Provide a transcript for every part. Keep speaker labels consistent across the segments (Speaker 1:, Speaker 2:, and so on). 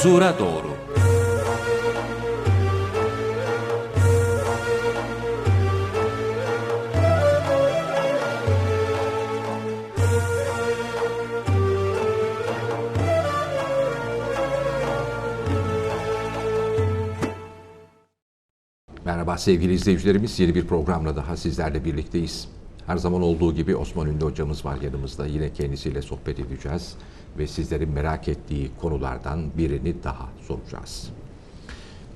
Speaker 1: Huzura doğru.
Speaker 2: Merhaba sevgili izleyicilerimiz. Yeni bir programla daha sizlerle birlikteyiz. Her zaman olduğu gibi Osman Ünlü hocamız var yanımızda. Yine kendisiyle sohbet edeceğiz ve sizlerin merak ettiği konulardan birini daha soracağız.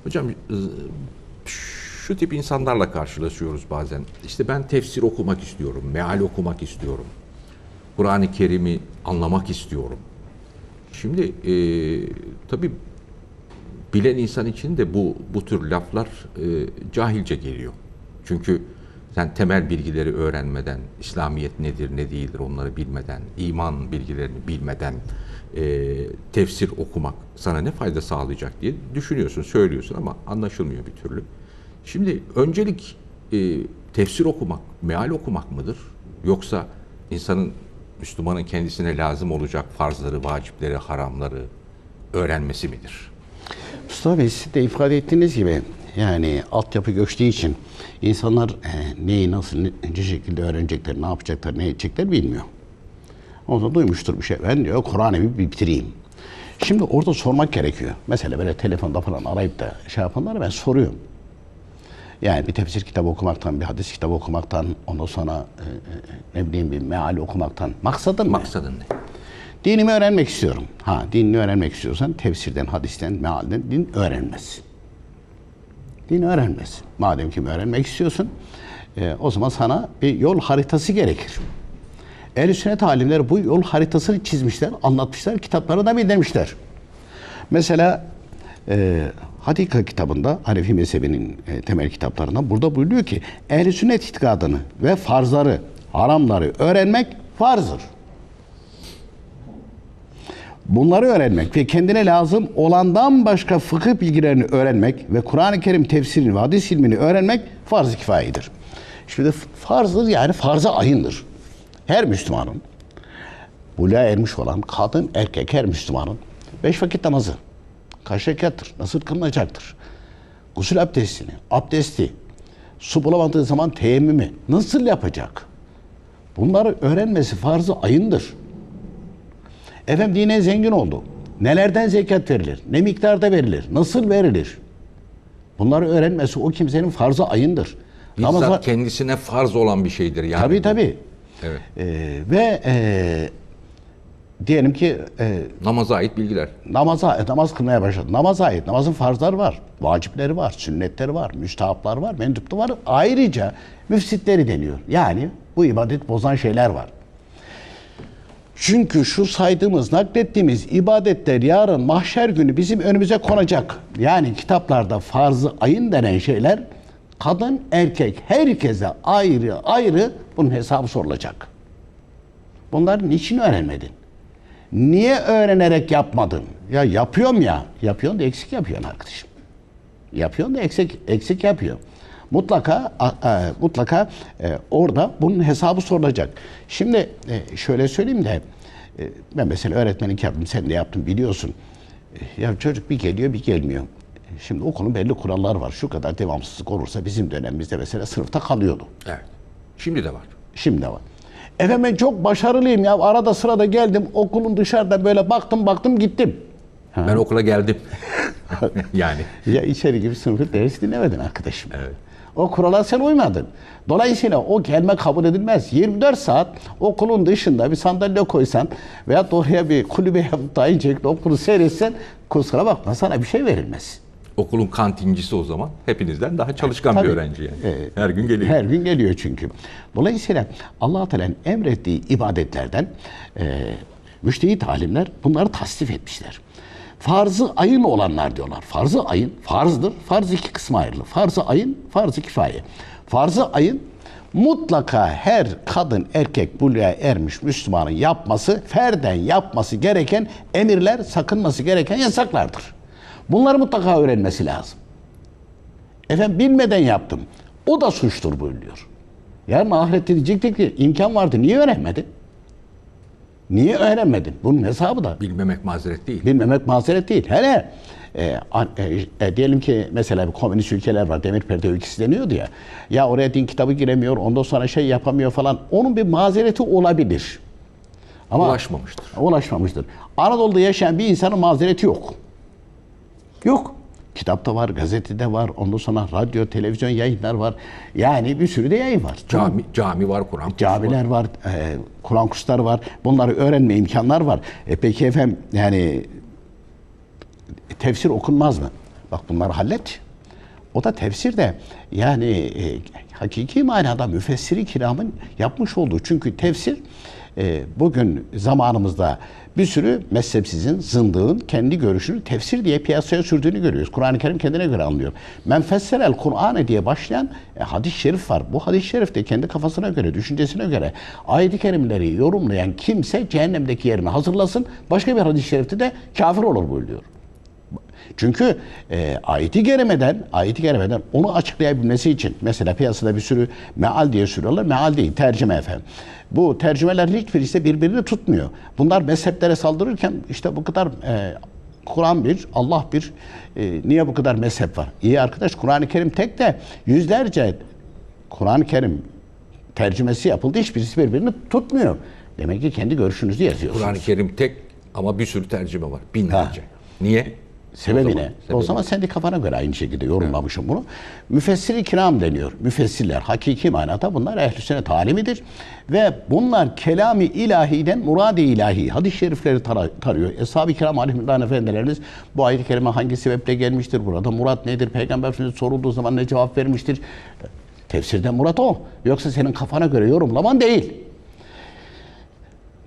Speaker 2: Hocam ıı, şu tip insanlarla karşılaşıyoruz bazen. İşte ben tefsir okumak istiyorum, meal okumak istiyorum. Kur'an-ı Kerim'i anlamak istiyorum. Şimdi e, tabii bilen insan için de bu bu tür laflar e, cahilce geliyor. Çünkü sen temel bilgileri öğrenmeden, İslamiyet nedir ne değildir onları bilmeden, iman bilgilerini bilmeden e, tefsir okumak sana ne fayda sağlayacak diye düşünüyorsun, söylüyorsun ama anlaşılmıyor bir türlü. Şimdi öncelik e, tefsir okumak, meal okumak mıdır? Yoksa insanın, Müslümanın kendisine lazım olacak farzları, vacipleri, haramları öğrenmesi midir?
Speaker 3: Mustafa Bey siz de ifade ettiğiniz gibi yani altyapı göçtüğü için insanlar e, neyi nasıl ne şekilde öğrenecekler, ne yapacaklar, ne edecekler bilmiyor. O da duymuştur bir şey. Ben diyor Kur'an'ı bir bitireyim. Şimdi orada sormak gerekiyor. Mesela böyle telefonda falan arayıp da şey yapanlara ben soruyorum. Yani bir tefsir kitabı okumaktan, bir hadis kitabı okumaktan, ondan sonra e, e, ne bileyim bir meal okumaktan maksadın ne?
Speaker 2: Maksadın ne?
Speaker 3: Dinimi öğrenmek istiyorum. Ha, dinini öğrenmek istiyorsan tefsirden, hadisten, mealden din öğrenmez. Din öğrenmez. Madem ki öğrenmek istiyorsun, e, o zaman sana bir yol haritası gerekir. Ehl-i sünnet alimleri bu yol haritasını çizmişler, anlatmışlar, kitaplara da bildirmişler. Mesela e, Hadika kitabında, Hanefi mezhebinin e, temel kitaplarında burada buyuruyor ki, ehl-i sünnet itikadını ve farzları, haramları öğrenmek farzdır. Bunları öğrenmek ve kendine lazım olandan başka fıkıh bilgilerini öğrenmek ve Kur'an-ı Kerim tefsirini ve hadis ilmini öğrenmek farz-ı kifayedir. Şimdi farzdır yani farz-ı ayındır. Her Müslümanın, buluğa ermiş olan kadın, erkek her Müslümanın beş vakit namazı kaç rekattır, nasıl kılınacaktır? Gusül abdestini, abdesti, su bulamadığı zaman teyemmümü nasıl yapacak? Bunları öğrenmesi farz-ı ayındır. Efendim dine zengin oldu. Nelerden zekat verilir? Ne miktarda verilir? Nasıl verilir? Bunları öğrenmesi o kimsenin farzı ayındır.
Speaker 2: Bizzat
Speaker 3: Namaza-
Speaker 2: kendisine farz olan bir şeydir yani.
Speaker 3: Tabii tabii.
Speaker 2: Evet.
Speaker 3: Ee, ve e, diyelim ki e,
Speaker 2: Namaza ait bilgiler.
Speaker 3: namaza, e, namaz kılmaya başladı. Namaza ait. Namazın farzları var. Vacipleri var. Sünnetleri var. Müstahaplar var. Menduplu var. Ayrıca müfsitleri deniyor. Yani bu ibadet bozan şeyler var. Çünkü şu saydığımız, naklettiğimiz ibadetler yarın mahşer günü bizim önümüze konacak. Yani kitaplarda farzı ayın denen şeyler kadın, erkek, herkese ayrı ayrı bunun hesabı sorulacak. Bunları niçin öğrenmedin? Niye öğrenerek yapmadın? Ya yapıyorum ya. Yapıyorsun da eksik yapıyorsun arkadaşım. Yapıyorsun da eksik eksik yapıyor. Mutlaka a- mutlaka e, orada bunun hesabı sorulacak. Şimdi e, şöyle söyleyeyim de e, ben mesela öğretmenlik yaptım, sen de yaptın biliyorsun. E, ya çocuk bir geliyor bir gelmiyor. E, Şimdi okulun belli kuralları var. Şu kadar devamsızlık olursa bizim dönemimizde mesela sınıfta kalıyordu.
Speaker 2: Evet. Şimdi de var.
Speaker 3: Şimdi de var. Efendim çok başarılıyım ya. Arada sırada geldim okulun dışarıda böyle baktım baktım gittim.
Speaker 2: Ben okula geldim. yani.
Speaker 3: Ya içeri gibi sınıfı ders dinlemedin arkadaşım. O kurala sen uymadın. Dolayısıyla o gelme kabul edilmez. 24 saat okulun dışında bir sandalye koysan veya oraya bir kulübe yapıp aynı şekilde okulu seyretsen kusura bakma sana bir şey verilmez.
Speaker 2: Okulun kantincisi o zaman hepinizden daha çalışkan bir
Speaker 3: Tabii.
Speaker 2: öğrenci yani.
Speaker 3: Ee,
Speaker 2: Her gün geliyor.
Speaker 3: Her gün geliyor çünkü. Dolayısıyla allah Teala'nın emrettiği ibadetlerden e, müştehit alimler bunları tasdif etmişler. Farzı ayın olanlar diyorlar. Farzı ayın, farzdır. Farz iki kısma ayrılır. Farzı ayın, farzı kifaye. Farzı ayın mutlaka her kadın erkek buluğa ermiş Müslümanın yapması, ferden yapması gereken emirler, sakınması gereken yasaklardır. Bunları mutlaka öğrenmesi lazım. Efendim bilmeden yaptım. O da suçtur buyuruyor. Yarın ahirette diyecektik ki imkan vardı niye öğrenmedin? Niye öğrenmedin? Bunun hesabı da.
Speaker 2: Bilmemek mazeret değil.
Speaker 3: Bilmemek mazeret değil. Hele e, e, e, diyelim ki mesela bir komünist ülkeler var. Demir perde ülkesi deniyordu ya. Ya oraya din kitabı giremiyor. Ondan sonra şey yapamıyor falan. Onun bir mazereti olabilir. Ama
Speaker 2: Ulaşmamıştır.
Speaker 3: ulaşmamıştır. Anadolu'da yaşayan bir insanın mazereti yok. Yok. Kitapta var, gazetede var, ondan sonra radyo, televizyon yayınlar var. Yani bir sürü de yayın var.
Speaker 2: Cami, cami var, Kur'an kursu var.
Speaker 3: Camiler var, e, Kur'an kursları var. Bunları öğrenme imkanlar var. E peki efendim yani tefsir okunmaz mı? Bak bunları hallet. O da tefsir de yani e, hakiki manada müfessiri kiramın yapmış olduğu. Çünkü tefsir e, bugün zamanımızda bir sürü mezhepsizin, zındığın kendi görüşünü tefsir diye piyasaya sürdüğünü görüyoruz. Kur'an-ı Kerim kendine göre anlıyor. Men fesserel Kur'an'e diye başlayan e, hadis-i şerif var. Bu hadis-i şerif de kendi kafasına göre, düşüncesine göre ayet-i kerimleri yorumlayan kimse cehennemdeki yerini hazırlasın. Başka bir hadis-i şerifte de kafir olur buyuruyor. Çünkü e, ayeti kerimeden, ayeti kerimeden onu açıklayabilmesi için mesela piyasada bir sürü meal diye sürüyorlar. Meal değil, tercüme efendim. Bu tercümeler hiçbirisi birbirini tutmuyor. Bunlar mezheplere saldırırken işte bu kadar e, Kur'an bir, Allah bir. e, niye bu kadar mezhep var? İyi arkadaş Kur'an-ı Kerim tek de yüzlerce Kur'an-ı Kerim tercümesi yapıldı. Hiçbirisi birbirini tutmuyor. Demek ki kendi görüşünüzü yazıyorsunuz.
Speaker 2: Kur'an-ı Kerim tek ama bir sürü tercüme var. Binlerce. Niye?
Speaker 3: Sebebi
Speaker 2: O
Speaker 3: ne?
Speaker 2: zaman-
Speaker 3: O
Speaker 2: sebebi-
Speaker 3: zaman sen de kafana göre aynı şekilde yorumlamışım bunu. Müfessir-i kiram deniyor. Müfessirler hakiki manada bunlar ehl-i sünnet talimidir. Ve bunlar kelami ilahiden murad-i ilahi. Hadis-i şerifleri tara- tarıyor. Eshab-ı kiram aleyhisselam efendilerimiz bu ayet-i kerime hangi sebeple gelmiştir? Burada murat nedir? Peygamber Efendimiz sorulduğu zaman ne cevap vermiştir? Tefsirden murat o. Yoksa senin kafana göre yorumlaman değil.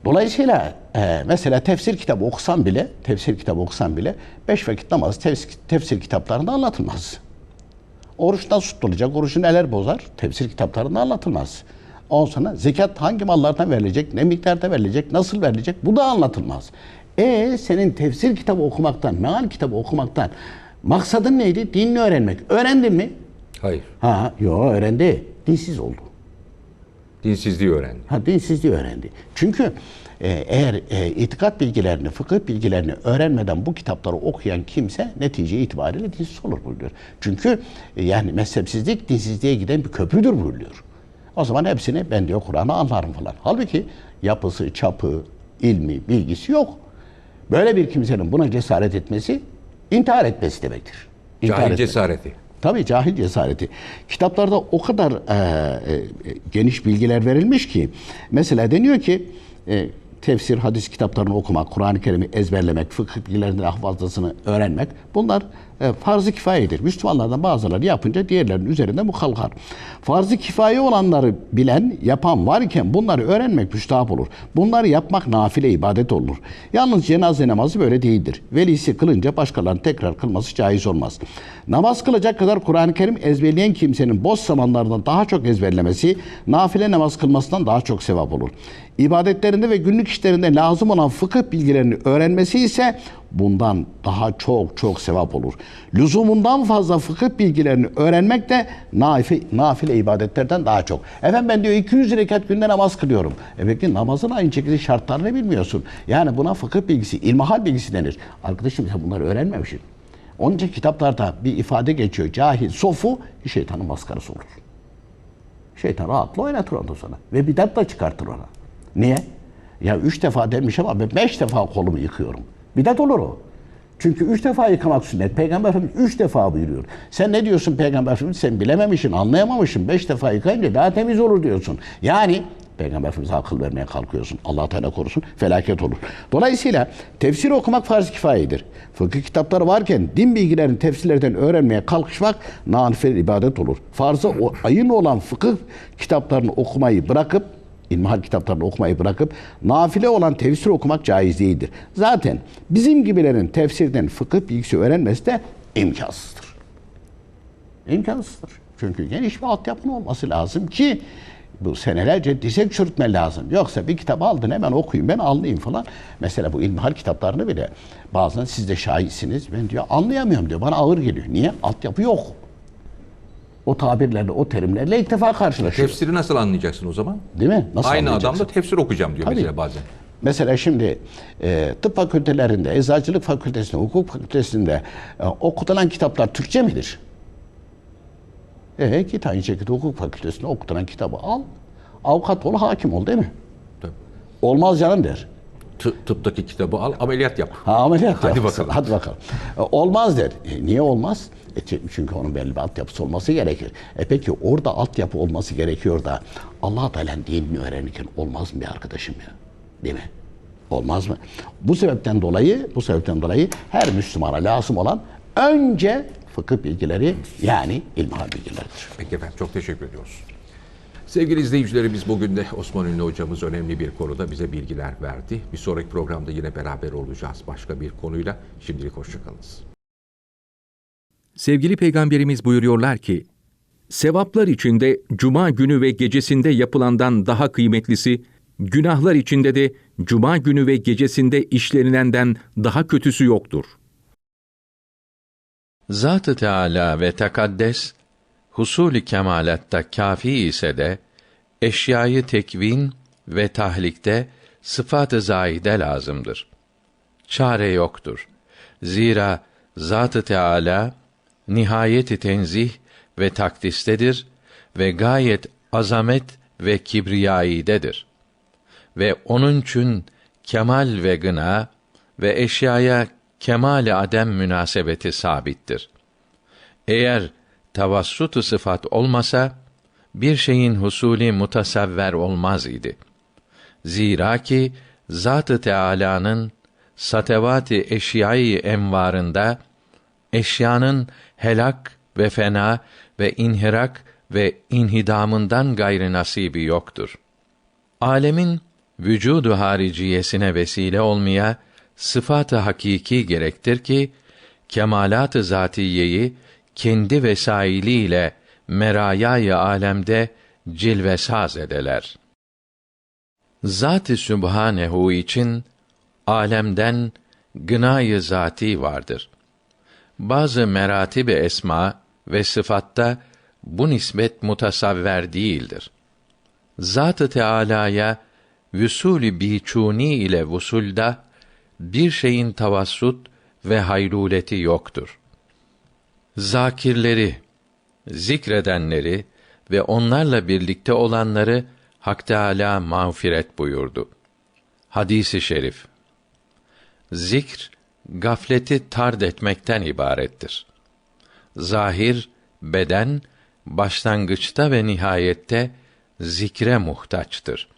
Speaker 3: Dolayısıyla e, mesela tefsir kitabı okusan bile, tefsir kitabı okusan bile beş vakit namaz tefsir, tefsir kitaplarında anlatılmaz. Oruç nasıl tutulacak, orucu neler bozar tefsir kitaplarında anlatılmaz. Ondan sonra zekat hangi mallardan verilecek, ne miktarda verilecek, nasıl verilecek bu da anlatılmaz. E senin tefsir kitabı okumaktan, meal kitabı okumaktan maksadın neydi? Dinini öğrenmek. Öğrendin mi?
Speaker 2: Hayır.
Speaker 3: Ha, yok öğrendi. Dinsiz oldu.
Speaker 2: Dinsizliği öğrendi.
Speaker 3: Ha, dinsizliği öğrendi. Çünkü e, eğer e, itikat bilgilerini, fıkıh bilgilerini öğrenmeden bu kitapları okuyan kimse netice itibariyle dinsiz olur buyuruyor. Çünkü e, yani mezhepsizlik dinsizliğe giden bir köprüdür buyuruyor. O zaman hepsini ben diyor Kur'an'ı anlarım falan. Halbuki yapısı, çapı, ilmi, bilgisi yok. Böyle bir kimsenin buna cesaret etmesi intihar etmesi demektir. İntihar
Speaker 2: Cahil
Speaker 3: etmek.
Speaker 2: cesareti.
Speaker 3: Tabii cahil cesareti. Kitaplarda o kadar e, e, geniş bilgiler verilmiş ki mesela deniyor ki e, tefsir, hadis kitaplarını okumak, Kur'an-ı Kerim'i ezberlemek, fıkıh bilgilerinin ahvazasını öğrenmek bunlar e, farz-ı kifayedir. Müslümanlardan bazıları yapınca diğerlerinin üzerinde bu kalkar. Farz-ı kifaye olanları bilen, yapan varken bunları öğrenmek müstahap olur. Bunları yapmak nafile ibadet olur. Yalnız cenaze namazı böyle değildir. Velisi kılınca başkalarının tekrar kılması caiz olmaz. Namaz kılacak kadar Kur'an-ı Kerim ezberleyen kimsenin boş zamanlarında daha çok ezberlemesi, nafile namaz kılmasından daha çok sevap olur. İbadetlerinde ve günlük işlerinde lazım olan fıkıh bilgilerini öğrenmesi ise bundan daha çok çok sevap olur. Lüzumundan fazla fıkıh bilgilerini öğrenmek de nafi, nafile ibadetlerden daha çok. Efendim ben diyor 200 rekat günde namaz kılıyorum. E peki namazın aynı şekilde şartlarını bilmiyorsun. Yani buna fıkıh bilgisi, ilmihal bilgisi denir. Arkadaşım sen bunları öğrenmemişsin. Onun için kitaplarda bir ifade geçiyor. Cahil sofu şeytanın maskarası olur. Şeytan rahatla oynatır ondan sonra. Ve bidat da çıkartır ona. Niye? Ya üç defa demiş ama ben beş defa kolumu yıkıyorum. Bidat olur o. Çünkü üç defa yıkamak sünnet. Peygamber Efendimiz üç defa buyuruyor. Sen ne diyorsun Peygamber Efendimiz? Sen bilememişsin, anlayamamışsın. Beş defa yıkayınca daha temiz olur diyorsun. Yani Peygamber Efendimiz'e akıl vermeye kalkıyorsun. Allah Teala korusun. Felaket olur. Dolayısıyla tefsir okumak farz kifayedir. Fıkıh kitapları varken din bilgilerini tefsirlerden öğrenmeye kalkışmak nafile ibadet olur. Farzı ayın olan fıkıh kitaplarını okumayı bırakıp İlmihal kitaplarını okumayı bırakıp nafile olan tefsir okumak caiz değildir. Zaten bizim gibilerin tefsirden fıkıh bilgisi öğrenmesi de imkansızdır. İmkansızdır. Çünkü geniş bir altyapın olması lazım ki bu senelerce dirsek çürütme lazım. Yoksa bir kitap aldın hemen okuyayım ben anlayayım falan. Mesela bu ilmihal kitaplarını bile bazen siz de şahitsiniz. Ben diyor anlayamıyorum diyor. Bana ağır geliyor. Niye? Altyapı yok. O tabirlerle, o terimlerle ilk defa karşılaşıyor.
Speaker 2: Tefsiri nasıl anlayacaksın o zaman?
Speaker 3: Değil mi? Nasıl
Speaker 2: Aynı
Speaker 3: anlayacaksın?
Speaker 2: adam da tefsir okuyacağım diyor
Speaker 3: Tabii.
Speaker 2: mesela bazen.
Speaker 3: Mesela şimdi e, tıp fakültelerinde, eczacılık fakültesinde, hukuk fakültesinde e, okutulan kitaplar Türkçe midir? E git aynı şekilde hukuk fakültesinde okutulan kitabı al. Avukat ol, hakim ol değil mi?
Speaker 2: Tabii.
Speaker 3: Olmaz canım der.
Speaker 2: Tı- tıptaki kitabı al, ameliyat yap.
Speaker 3: Ha ameliyat
Speaker 2: Hadi bakalım.
Speaker 3: Hadi bakalım. E, olmaz der. E, niye olmaz? Çünkü onun belli bir altyapısı olması gerekir. E peki orada altyapı olması gerekiyor da Allah Teala'nın dinini öğrenirken olmaz mı bir arkadaşım ya? Değil mi? Olmaz mı? Bu sebepten dolayı, bu sebepten dolayı her Müslümana lazım olan önce fıkıh bilgileri yani ilmihal bilgileridir.
Speaker 2: Peki efendim çok teşekkür ediyoruz. Sevgili izleyicilerimiz bugün de Osman Ünlü hocamız önemli bir konuda bize bilgiler verdi. Bir sonraki programda yine beraber olacağız başka bir konuyla. Şimdilik hoşçakalınız.
Speaker 1: Sevgili Peygamberimiz buyuruyorlar ki, Sevaplar içinde cuma günü ve gecesinde yapılandan daha kıymetlisi, günahlar içinde de cuma günü ve gecesinde işlenilenden daha kötüsü yoktur.
Speaker 4: Zat-ı Teâlâ ve tekaddes, husul-i kemalatta kafi ise de, eşyayı tekvin ve tahlikte sıfat-ı zâide lazımdır. Çare yoktur. Zira Zat-ı Teâlâ, nihayeti tenzih ve takdistedir ve gayet azamet ve kibriyaidedir. Ve onun için kemal ve gına ve eşyaya kemal-i adem münasebeti sabittir. Eğer tavassut sıfat olmasa, bir şeyin husuli mutasavver olmaz idi. Zira ki, Zat-ı Teâlâ'nın satevati eşyayı envarında, eşyanın helak ve fena ve inhirak ve inhidamından gayrı nasibi yoktur. Alemin vücudu hariciyesine vesile olmaya sıfat-ı hakiki gerektir ki kemalat-ı zatiyeyi kendi vesailiyle merayayı alemde cilvesaz edeler. Zat-ı Sübhanehu için alemden gınayı zati vardır. Bazı meratib esma ve sıfatta bu nispet mutasavver değildir. Zat-ı Teâlâ'ya vüsûl-i biçûni ile vusulda bir şeyin tavassut ve hayruleti yoktur. Zakirleri, zikredenleri ve onlarla birlikte olanları Hak Teâlâ mağfiret buyurdu. Hadisi şerif. Zikr gafleti tard etmekten ibarettir. Zahir, beden başlangıçta ve nihayette zikre muhtaçtır.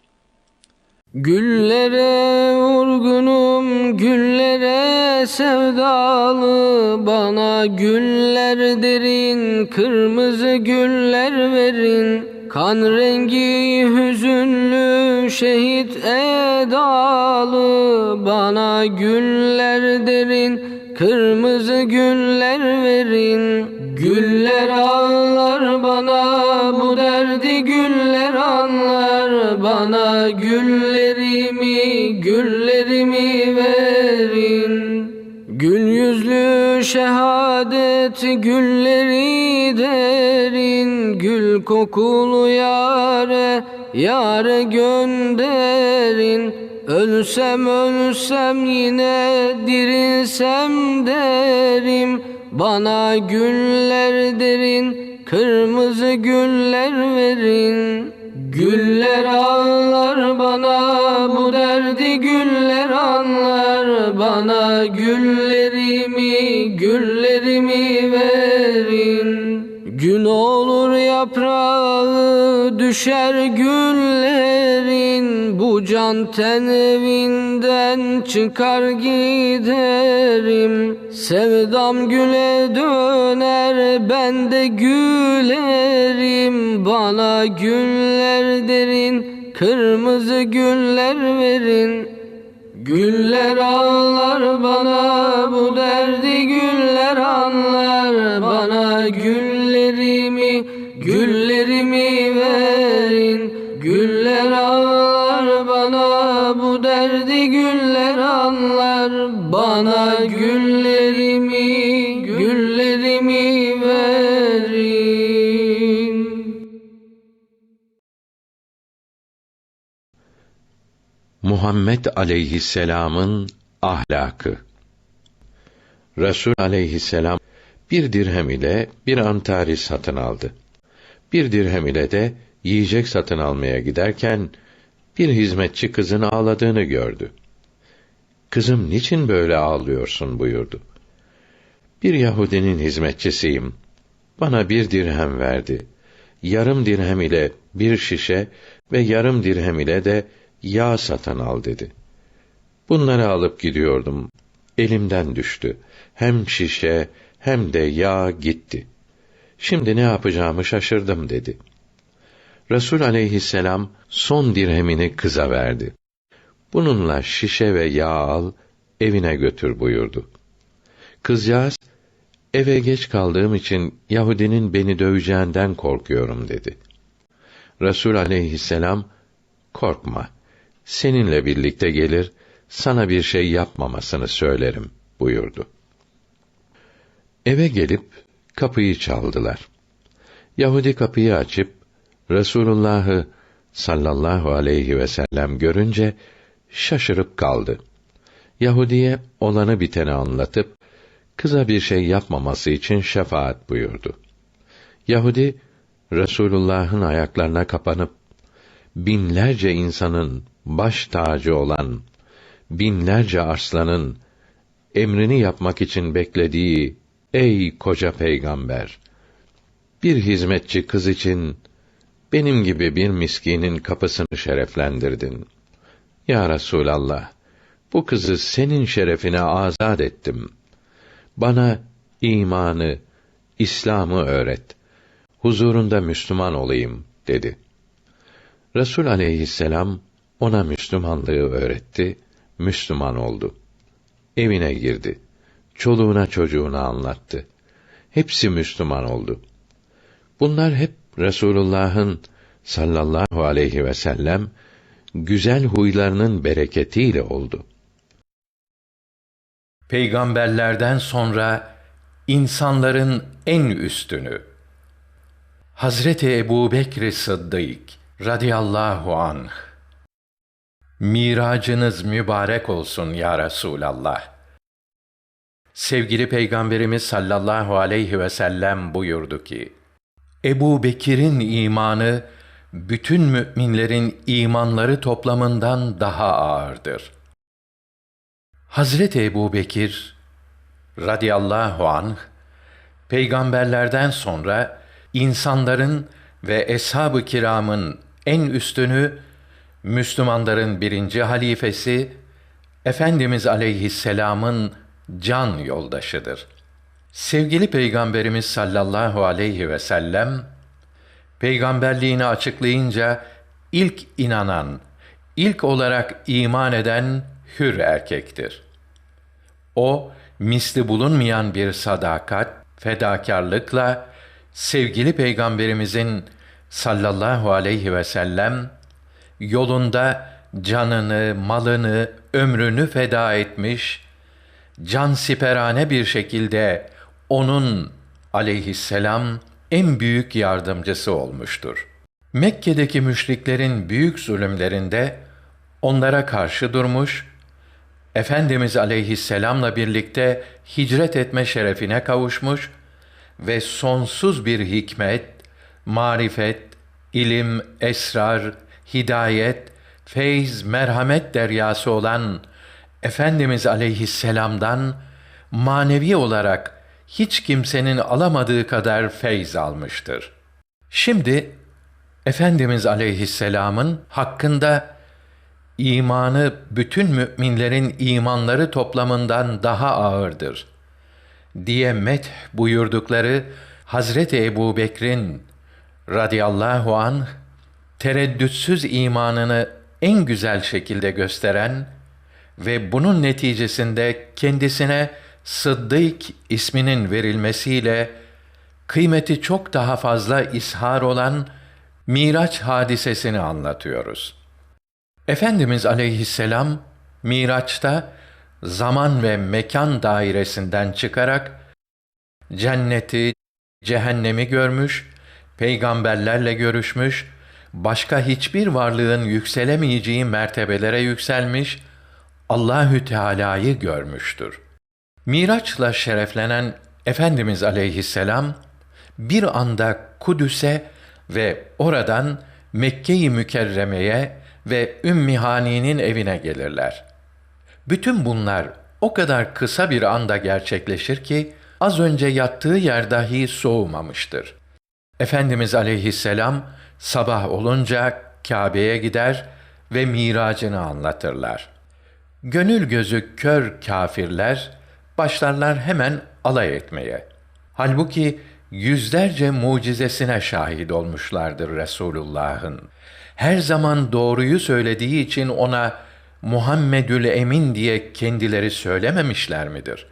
Speaker 5: Güllere vurgunum, güllere sevdalı. Bana güller derin, kırmızı güller verin. Kan rengi hüzünlü, şehit edalı. Bana güller derin, kırmızı güller verin. Güller ağlar bana, bu derdi güller Bana güllerimi, güllerimi verin. Gül yüzlü şehadet gülleri derin. Gül kokulu yare, yare gönderin. Ölsem ölsem yine dirilsem derim. Bana güller derin, kırmızı güller verin Güller ağlar bana, bu derdi güller anlar. Bana güllerimi, güllerimi verin Gün olur yaprağı düşer güllerin. Bu can tenvinden çıkar giderim. Sevdam güle döner ben de gülerim. Bana güller derin kırmızı güller verin. Güller ağlar bana bu derdi güller anlar. Bana güllerimi Bana güllerimi güllerimi verin
Speaker 6: Muhammed aleyhisselamın ahlakı. Resul aleyhisselam bir dirhem ile bir antari satın aldı. Bir dirhem ile de yiyecek satın almaya giderken bir hizmetçi kızın ağladığını gördü. Kızım niçin böyle ağlıyorsun buyurdu. Bir Yahudinin hizmetçisiyim. Bana bir dirhem verdi. Yarım dirhem ile bir şişe ve yarım dirhem ile de yağ satın al dedi. Bunları alıp gidiyordum. Elimden düştü. Hem şişe hem de yağ gitti. Şimdi ne yapacağımı şaşırdım dedi. Resul aleyhisselam son dirhemini kıza verdi. Bununla şişe ve yağ al, evine götür buyurdu. Kızcağız, eve geç kaldığım için Yahudinin beni döveceğinden korkuyorum dedi. Resul aleyhisselam, korkma, seninle birlikte gelir, sana bir şey yapmamasını söylerim buyurdu. Eve gelip kapıyı çaldılar. Yahudi kapıyı açıp Resulullah'ı sallallahu aleyhi ve sellem görünce şaşırıp kaldı. Yahudiye olanı biteni anlatıp kıza bir şey yapmaması için şefaat buyurdu. Yahudi Resulullah'ın ayaklarına kapanıp binlerce insanın baş tacı olan binlerce arslanın emrini yapmak için beklediği ey koca peygamber bir hizmetçi kız için benim gibi bir miskinin kapısını şereflendirdin. Ya Resulallah, bu kızı senin şerefine azad ettim. Bana imanı, İslam'ı öğret. Huzurunda Müslüman olayım, dedi. Resul aleyhisselam ona Müslümanlığı öğretti, Müslüman oldu. Evine girdi. Çoluğuna çocuğuna anlattı. Hepsi Müslüman oldu. Bunlar hep Resulullah'ın sallallahu aleyhi ve sellem güzel huylarının bereketiyle oldu.
Speaker 4: Peygamberlerden sonra insanların en üstünü Hazreti Ebu Bekr Sıddık radıyallahu anh Miracınız mübarek olsun ya Resulallah. Sevgili Peygamberimiz sallallahu aleyhi ve sellem buyurdu ki, Ebu Bekir'in imanı, bütün müminlerin imanları toplamından daha ağırdır. Hazreti Ebu Bekir, radıyallahu anh, peygamberlerden sonra insanların ve eshab-ı kiramın en üstünü, Müslümanların birinci halifesi, Efendimiz aleyhisselamın can yoldaşıdır. Sevgili Peygamberimiz sallallahu aleyhi ve sellem, peygamberliğini açıklayınca ilk inanan, ilk olarak iman eden hür erkektir. O, misli bulunmayan bir sadakat, fedakarlıkla, sevgili Peygamberimizin sallallahu aleyhi ve sellem, yolunda canını, malını, ömrünü feda etmiş, can siperane bir şekilde onun aleyhisselam en büyük yardımcısı olmuştur. Mekke'deki müşriklerin büyük zulümlerinde onlara karşı durmuş, Efendimiz aleyhisselamla birlikte hicret etme şerefine kavuşmuş ve sonsuz bir hikmet, marifet, ilim, esrar, hidayet, feyz, merhamet deryası olan Efendimiz aleyhisselamdan manevi olarak hiç kimsenin alamadığı kadar feyz almıştır. Şimdi Efendimiz aleyhisselamın hakkında imanı bütün müminlerin imanları toplamından daha ağırdır diye met buyurdukları Hazreti Ebu Bekir'in radıyallahu anh tereddütsüz imanını en güzel şekilde gösteren ve bunun neticesinde kendisine Sıddık isminin verilmesiyle kıymeti çok daha fazla ishar olan Miraç hadisesini anlatıyoruz. Efendimiz aleyhisselam Miraç'ta zaman ve mekan dairesinden çıkarak cenneti, cehennemi görmüş, peygamberlerle görüşmüş, başka hiçbir varlığın yükselemeyeceği mertebelere yükselmiş, Allahü Teala'yı görmüştür. Miraç'la şereflenen Efendimiz Aleyhisselam bir anda Kudüs'e ve oradan Mekke-i Mükerreme'ye ve Ümmü Hani'nin evine gelirler. Bütün bunlar o kadar kısa bir anda gerçekleşir ki az önce yattığı yer dahi soğumamıştır. Efendimiz aleyhisselam sabah olunca Kabe'ye gider ve miracını anlatırlar. Gönül gözü kör kafirler başlarlar hemen alay etmeye. Halbuki yüzlerce mucizesine şahit olmuşlardır Resulullah'ın. Her zaman doğruyu söylediği için ona Muhammedül Emin diye kendileri söylememişler midir?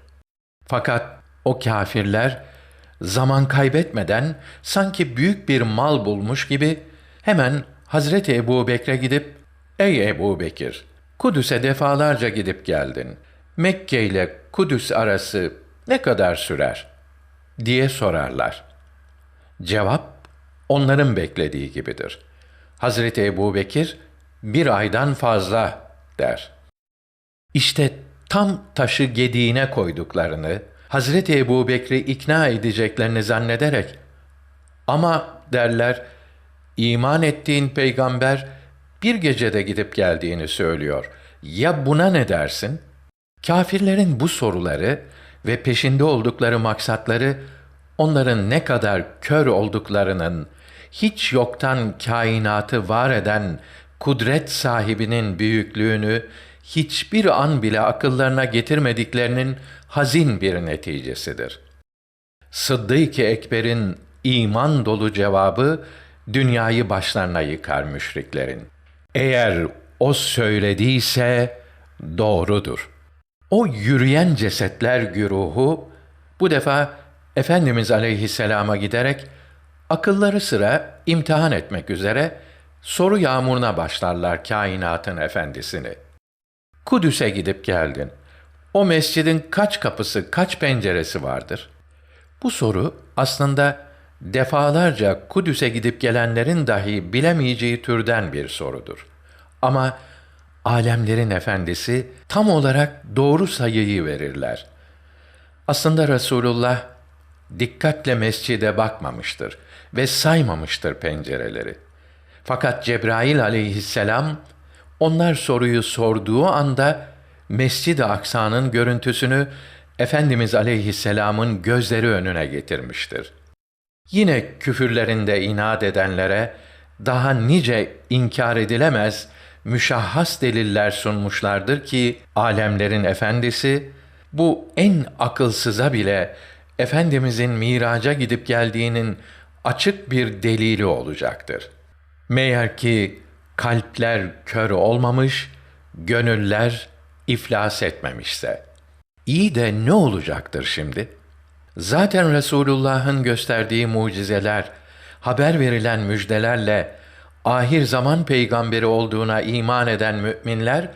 Speaker 4: Fakat o kâfirler zaman kaybetmeden sanki büyük bir mal bulmuş gibi hemen Hazreti Ebu Bekir'e gidip Ey Ebu Bekir! Kudüs'e defalarca gidip geldin. Mekke ile Kudüs arası ne kadar sürer? diye sorarlar. Cevap onların beklediği gibidir. Hazreti Ebu Bekir bir aydan fazla der. İşte tam taşı gediğine koyduklarını, Hazreti Ebu Bekir'i ikna edeceklerini zannederek, ama derler, iman ettiğin peygamber bir gecede gidip geldiğini söylüyor. Ya buna ne dersin? Kafirlerin bu soruları ve peşinde oldukları maksatları onların ne kadar kör olduklarının, hiç yoktan kainatı var eden kudret sahibinin büyüklüğünü hiçbir an bile akıllarına getirmediklerinin hazin bir neticesidir. Sıddık-ı Ekber'in iman dolu cevabı dünyayı başlarına yıkar müşriklerin. Eğer o söylediyse doğrudur. O yürüyen cesetler güruhu bu defa Efendimiz Aleyhisselam'a giderek akılları sıra imtihan etmek üzere soru yağmuruna başlarlar kainatın efendisini. Kudüs'e gidip geldin. O mescidin kaç kapısı, kaç penceresi vardır? Bu soru aslında defalarca Kudüs'e gidip gelenlerin dahi bilemeyeceği türden bir sorudur. Ama alemlerin efendisi tam olarak doğru sayıyı verirler. Aslında Resulullah dikkatle mescide bakmamıştır ve saymamıştır pencereleri. Fakat Cebrail aleyhisselam onlar soruyu sorduğu anda Mescid-i Aksa'nın görüntüsünü Efendimiz aleyhisselamın gözleri önüne getirmiştir. Yine küfürlerinde inat edenlere daha nice inkar edilemez müşahhas deliller sunmuşlardır ki alemlerin efendisi bu en akılsıza bile Efendimizin miraca gidip geldiğinin açık bir delili olacaktır. Meğer ki kalpler kör olmamış, gönüller iflas etmemişse. İyi de ne olacaktır şimdi? Zaten Resulullah'ın gösterdiği mucizeler, haber verilen müjdelerle ahir zaman peygamberi olduğuna iman eden müminler,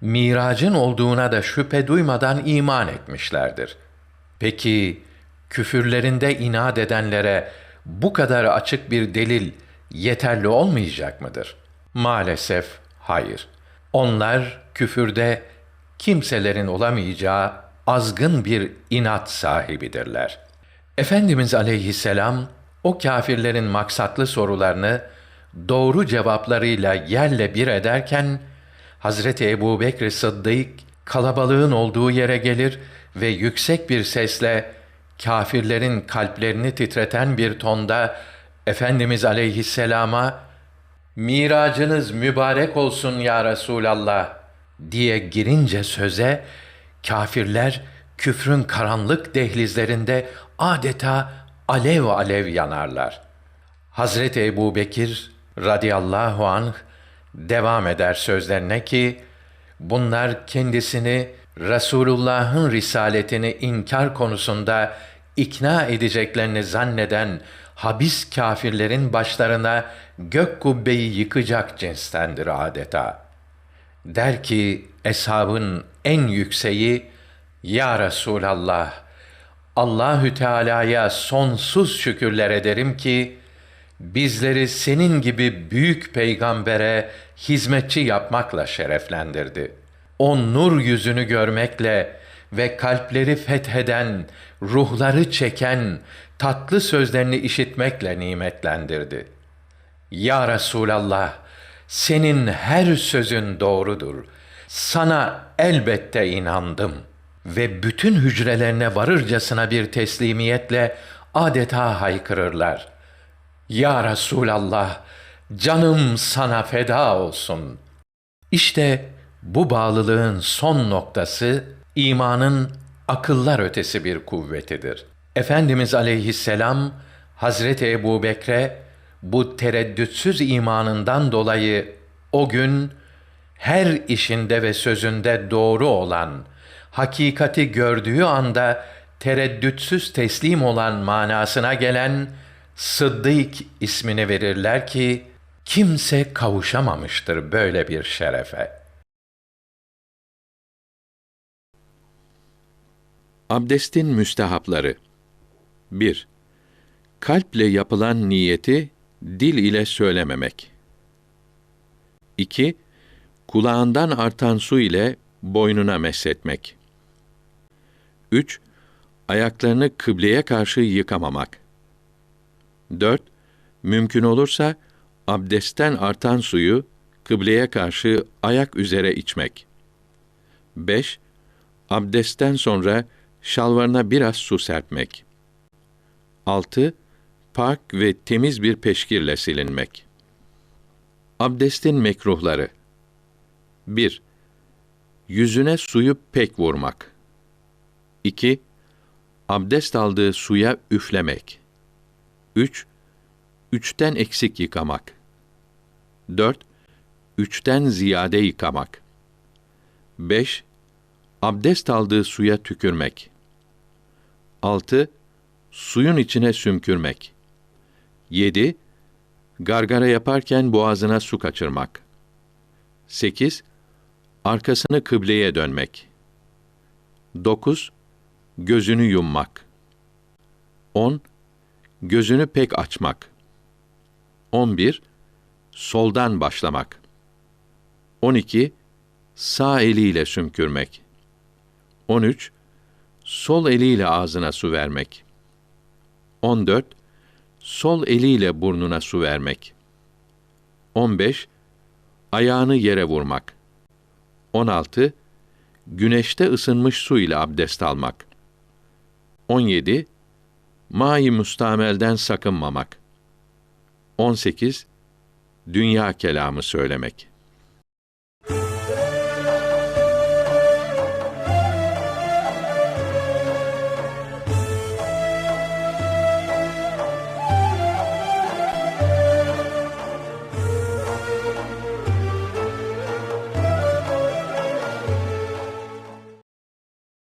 Speaker 4: miracın olduğuna da şüphe duymadan iman etmişlerdir. Peki küfürlerinde inat edenlere bu kadar açık bir delil yeterli olmayacak mıdır? Maalesef hayır. Onlar küfürde kimselerin olamayacağı azgın bir inat sahibidirler. Efendimiz aleyhisselam o kâfirlerin maksatlı sorularını doğru cevaplarıyla yerle bir ederken Hazreti Ebu Bekr Sıddık kalabalığın olduğu yere gelir ve yüksek bir sesle kâfirlerin kalplerini titreten bir tonda Efendimiz aleyhisselama miracınız mübarek olsun ya Resulallah diye girince söze kâfirler küfrün karanlık dehlizlerinde adeta alev alev yanarlar. Hazreti Ebu Bekir radıyallahu anh devam eder sözlerine ki bunlar kendisini Resulullah'ın risaletini inkar konusunda ikna edeceklerini zanneden habis kâfirlerin başlarına gök kubbeyi yıkacak cinstendir adeta. Der ki eshabın en yükseği ya Resulallah Allahü Teala'ya sonsuz şükürler ederim ki bizleri senin gibi büyük peygambere hizmetçi yapmakla şereflendirdi. O nur yüzünü görmekle ve kalpleri fetheden, ruhları çeken tatlı sözlerini işitmekle nimetlendirdi. Ya Resulallah, senin her sözün doğrudur. Sana elbette inandım ve bütün hücrelerine varırcasına bir teslimiyetle adeta haykırırlar. Ya Resulallah, canım sana feda olsun. İşte bu bağlılığın son noktası imanın akıllar ötesi bir kuvvetidir. Efendimiz aleyhisselam Hazreti Ebu Bekre bu tereddütsüz imanından dolayı o gün her işinde ve sözünde doğru olan, hakikati gördüğü anda tereddütsüz teslim olan manasına gelen Sıddık ismini verirler ki kimse kavuşamamıştır böyle bir şerefe.
Speaker 6: Abdestin müstehapları 1. Kalple yapılan niyeti dil ile söylememek. 2. Kulağından artan su ile boynuna mesletmek. 3. Ayaklarını kıbleye karşı yıkamamak. 4. Mümkün olursa abdestten artan suyu kıbleye karşı ayak üzere içmek. 5. Abdestten sonra şalvarına biraz su serpmek. 6. Pak ve temiz bir peşkirle silinmek. Abdestin mekruhları 1. Yüzüne suyu pek vurmak. 2. Abdest aldığı suya üflemek. 3. Üçten eksik yıkamak. 4. Üçten ziyade yıkamak. 5. Abdest aldığı suya tükürmek. 6. Suyun içine sümkürmek. 7. Gargara yaparken boğazına su kaçırmak. 8. Arkasını kıbleye dönmek. 9. Gözünü yummak. 10. Gözünü pek açmak. 11. Soldan başlamak. 12. Sağ eliyle sümkürmek. 13. Sol eliyle ağzına su vermek. 14. Sol eliyle burnuna su vermek. 15. Ayağını yere vurmak. 16. Güneşte ısınmış su ile abdest almak. 17. Mai mustamelden sakınmamak. 18. Dünya kelamı söylemek.